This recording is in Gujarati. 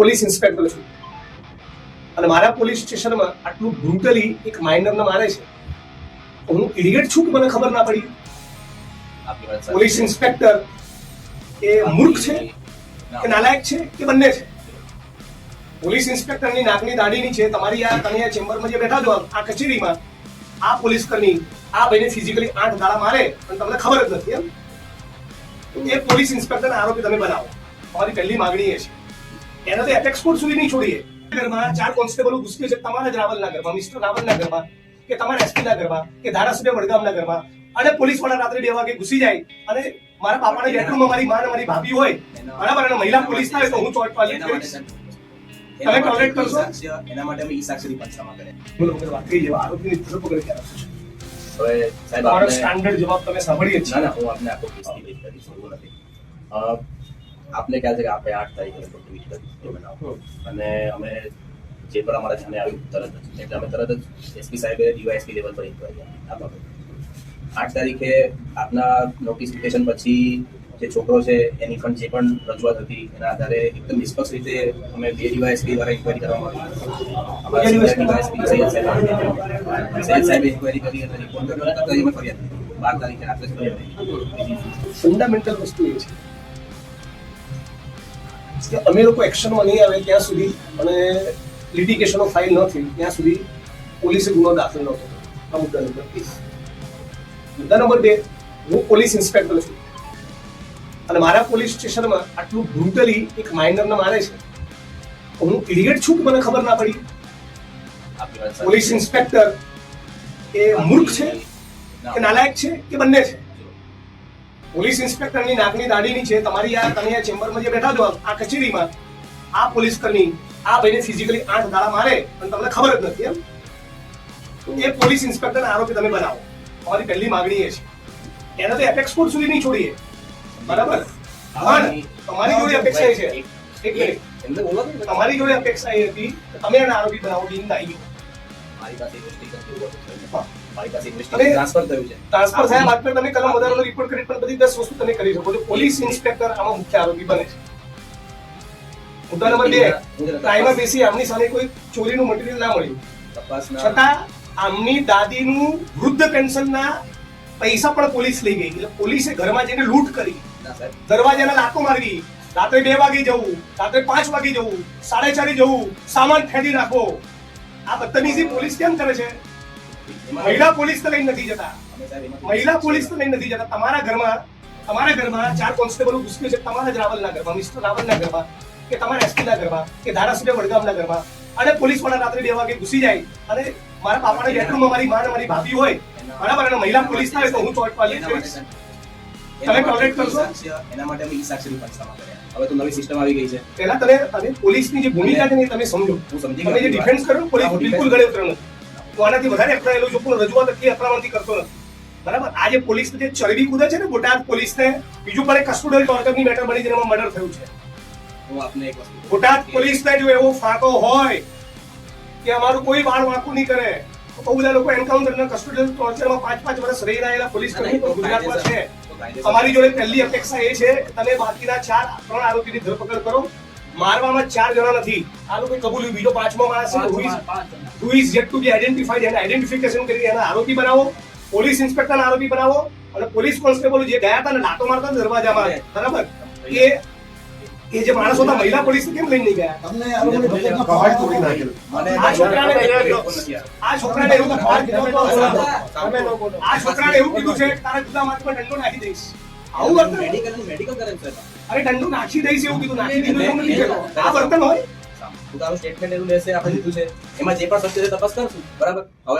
પોલીસ ઇન્સ્પેક્ટર છું. અને મારા પોલીસ સ્ટેશનમાં આટલું બ્રુટલી એક માઇનરને મારે છે. હું ઇડિયટ છું કે મને ખબર ના પડી? પોલીસ ઇન્સ્પેક્ટર એ મૂર્ખ છે કે નાલાયક છે કે બંને છે? પોલીસ ઇન્સ્પેક્ટરની નાકની દાઢીની છે. તમારી આ તમે આ ચેમ્બરમાં જે બેઠા છો આ કચેરીમાં આ પોલીસ કર્મી આ ભાઈને ફિઝિકલી આઠ ગાળા મારે અને તમને ખબર જ નથી એમ? એ પોલીસ ઇન્સ્પેક્ટર આરોપી તમે બનાવો. અમારી પહેલી માગણી એ છે. એને તો એપેક્સ કોર્ટ સુધી નહીં છોડીએ. ઘરમાં ચાર કોન્સ્ટેબલો ઘૂસકે છે તમારા જ રાવલના ઘરમાં મિસ્ટર રાવલના ઘરમાં કે તમારા એસપીના ઘરમાં કે ધારાસભ્ય વડગામના ઘરમાં અને પોલીસવાળા રાત્રે બે વાગે ઘૂસી જાય. અને મારા બાપાના બેડરૂમમાં મારી માં મારી ભાભી હોય બરાબર અને મહિલા પોલીસ ના હોય તો હું ચોટ માટે કરીશ તમે એના કરશો? એના માટે અમે ઈ સાક્ષરી પંચનામા કર્યા બોલો બોલો વાત થઈ જેવા આરોપીની ધરપકડ ક્યારે થશે હવે સાહેબ સ્ટાન્ડર્ડ જવાબ તમે સાંભળીએ ના ના હું આપને આખો કરીશ એવું નથી. આપને ખ્યાલ છે કે આપણે આઠ તારીખે ટ્વીટ કરી બનાવો અને અમે જે પણ અમારા ધ્યાને આવ્યું તરત જ. એટલે અમે તરત જ એસપી સાહેબે ડીવાયએસપી લેવલ પર ઇન્કવાયરી આપી આ બાબતે આઠ તારીખે આપના નોટિફિકેશન પછી જે છોકરો છે એની પણ જે પણ રજૂઆત હતી એના આધારે એકદમ નિષ્પક્ષ રીતે અમે બે ડીવાયએસપી દ્વારા ઇન્કવાયરી કરવામાં આવી. સૈયદ સાહેબ સૈયદ સાહેબે ઇન્કવાયરી કરી અને રિપોર્ટ કર્યો અને ફરિયાદ બાર તારીખે રાત્રે ફરિયાદ ફંડામેન્ટલ વસ્તુ એ છે. કે અમે લોકો એક્શનમાં નહીં આવે ત્યાં સુધી અને લિટિગેશનો ફાઇલ ન થઈ ત્યાં સુધી પોલીસે ગુનો દાખલ ન કર્યો. આ મુદ્દા નંબર એક મુદ્દા નંબર બે હું પોલીસ ઇન્સ્પેક્ટર છું. અને મારા પોલીસ સ્ટેશનમાં આટલું બ્રુટલી એક માઇનરને મારે છે. હું ઇડિયટ છું કે મને ખબર ના પડી? પોલીસ ઇન્સ્પેક્ટર એ મૂર્ખ છે કે નાલાયક છે કે બંને છે? પોલીસ ઇન્સ્પેક્ટરની નાકની દાઢીની છે. તમારી આ તમે આ ચેમ્બરમાં જે બેઠા છો આ કચેરીમાં આ પોલીસ કર્મી આ ભાઈને ફિઝિકલી આઠ દાડા મારે અને તમને ખબર જ નથી એમ? એ પોલીસ ઇન્સ્પેક્ટર આરોપી તમે બનાવો. અમારી પહેલી માગણી એ છે. એને તો એપેક્સ કોર્ટ સુધી નહીં છોડીએ. બરાબર? પણ તમારી જોડે અપેક્ષા એ છે એક મિનિટ. તમારી જોડે અપેક્ષા એ હતી. તમે એને આરોપી બનાવો ડીન આવી મારી પાસે investigation થયું હતું. હા. મારી પાસે અને- investigation થયું છે. ટ્રાન્સફર થયા બાદ પણ તમે કલમ વધારાનો રિપોર્ટ કરી પણ બધી દસ વસ્તુ તમે કરી શકો છો. પોલીસ ઇન્સ્પેક્ટર આમાં મુખ્ય આરોપી બને છે. મુદ્દા નંબર બે ટાઈમમાં બેસી આમની સામે કોઈ ચોરીનું મટીરિયલ ના મળ્યું. છતાં આમની દાદીનું વૃદ્ધ પેન્શનના પૈસા પણ પોલીસ લઈ ગઈ. એટલે પોલીસે ઘરમાં જઈને લૂંટ કરી. દરવાજાને લાતો મારવી. રાત્રે બે વાગે જવું. રાત્રે પાંચ વાગે જવું. સાડે ચારે જવું. સામાન ફેંકી નાખો આ બદતમીઝી પોલીસ કેમ કરે છે? મહિલા પોલીસ તો લઈ નથી જતા. મહિલા પોલીસ તો લઈ નથી જતા. તમારા ઘરમાં તમારા ઘરમાં ચાર કોન્સ્ટેબલ ઘૂસકે છે. તમારા જ રાવલના ઘરમાં, મિસ્ટર રાવલના ઘરમાં, કે તમારા એસપીના ઘરમાં, કે ધારાસભ્ય વડગામના ઘરમાં. અને પોલીસવાળા રાત્રે બે વાગે ઘૂસી જાય. અને મારા પાપાના બેડરૂમમાં મારી માં મારી ભાભી હોય, બરાબર, અને મહિલા પોલીસ ના હોય તો હું ચોટ પાલી તમે એના કરશો? એના માટે અમે ઈ-સાક્ષરી પંચનામા કર્યા. હવે તો નવી સિસ્ટમ આવી ગઈ છે. પહેલા તમે તમે પોલીસની જે ભૂમિકા છે ને તમે સમજો. હું સમજી તમે જે ડિફેન્સ કરો પોલીસ બિલકુલ ગળે ઉતરેલો નથી હું આનાથી વધારે અકળાયેલો છું પણ રજૂઆત એટલી અકળામણથી કરતો નથી. બરાબર? આજે પોલીસ જે ચરબી કૂદે છે ને બોટાદ પોલીસને બીજું પણ એક કસ્ટોડિયલ ટોર્ચરની મેટર બની જેમાં મર્ડર થયું છે. હું આપને એક વસ્તુ બોટાદ પોલીસને જો એવો ફાંકો હોય કે અમારું કોઈ વાળ વાંકું નહીં કરે તો બધા લોકો એન્કાઉન્ટર કસ્ટોડિયલ ટોર્ચરમાં પાંચ પાંચ વર્ષ રહી રહેલા પોલીસ કર્મી ગુજરાતમાં છે અમારી જોડે પહેલી અપેક્ષા એ છે કે તમે બાકીના ચાર ત્રણ આરોપીની ધરપકડ કરો. મારવામાં ચાર જણા નથી. આ લોકો કબૂલ્યું બીજો પાંચમો માણસ છે is yet to be identified એને આઈડેન્ટિફિકેશન કરી એના આરોપી બનાવો. પોલીસ ઇન્સ્પેક્ટરના આરોપી બનાવો. અને પોલીસ કોન્સ્ટેબલ જે ગયા હતા ને લાતો મારતા દરવાજામાં બરાબર? એ એ જે માણસો હતા મહિલા પોલીસ કેમ લઈને નહીં ગયા? તમને આ લોકોની તોડી નાખેલો. મને આ છોકરાને આ. છોકરાને એવું તમે લોકો આ છોકરાને એવું કીધું છે તારા તારા જુદામાંથી પણ દંડો નાખી દઈશ. આવું વર્તન? મેડિકલ મેડિકલ કરે છે. અરે દંડો નાખી દઈશ એવું કીધું નાખી દીધું એવું નથી આ વર્તન હોય? પોતાનું તારું સ્ટેટમેન્ટ એવું લેશે આપણે લીધું છે. એમાં જે પણ સત્ય છે તપાસ કરશું. બરાબર? હવે